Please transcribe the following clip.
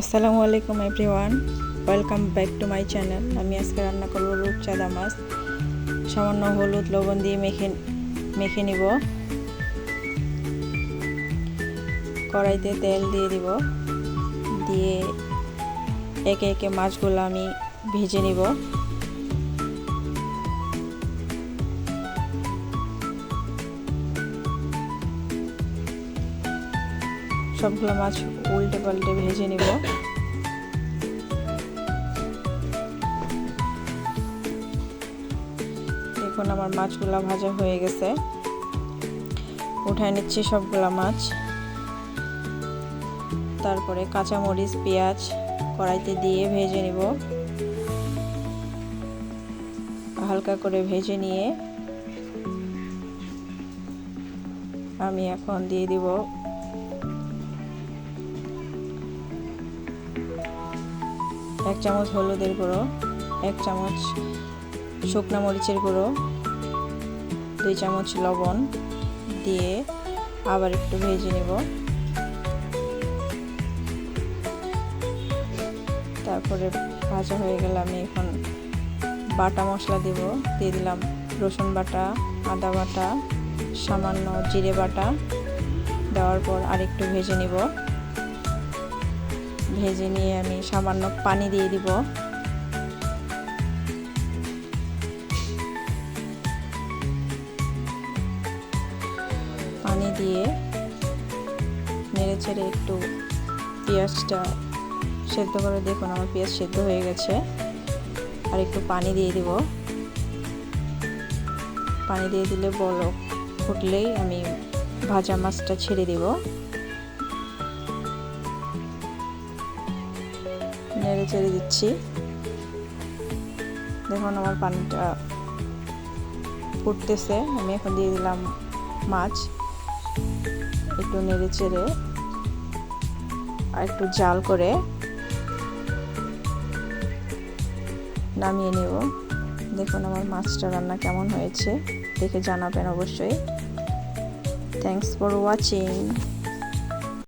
আসসালামু আলাইকুম everyone, welcome back to my channel. আমি আজকে রান্না করব রূপচাঁদা মাছ। সামান্য হলুদ লবণ দিয়ে মেখে মেখে নিব। কড়াইতে তেল দিয়ে দিব। দিয়ে একে একে মাছগুলো আমি ভেজে নিব। সবগুলো মাছ উল্টে পাল্টে ভেজে নিব। দেখুন আমার মাছগুলো ভাজা হয়ে গেছে। উঠায় নিচ্ছি সবগুলা মাছ। তারপরে কাঁচামরিচ, পেঁয়াজ কড়াইতে দিয়ে ভেজে নিব। হালকা করে ভেজে নিয়ে আমি এখন দিয়ে দিব এক চামচ হলুদের গুঁড়ো, এক চামচ শুকনো মরিচের গুঁড়ো, দুই চামচ লবণ দিয়ে আবার একটু ভেজে নেব। তারপরে ভাজা হয়ে গেলে আমি এখন বাটা মশলা দেব। দিয়ে দিলাম রসুন বাটা, আদা বাটা, সামান্য জিরে বাটা। দেওয়ার পর আরেকটু ভেজে নিব। ভেজে নিয়ে আমি সামান্য পানি দিয়ে দিব। পানি দিয়ে নেড়ে ছেড়ে একটু পেঁয়াজটা সেদ্ধ করে দেখুন, আমার পেঁয়াজ সেদ্ধ হয়ে গেছে। আর একটু পানি দিয়ে দিব। পানি দিয়ে দিলে বলো ফুটলেই আমি ভাজা মাছটা ছেড়ে দিব। নেড়ে চেড়ে দিচ্ছি। দেখুন আমার পানিটা ফুটতেছে। আমি এখন দিয়ে দিলাম মাছ। একটু নেড়ে চেড়ে আর একটু জাল করে নামিয়ে নেব। দেখুন আমার মাছটা রান্না কেমন হয়েছে। দেখে জানাবেন অবশ্যই। Thanks for watching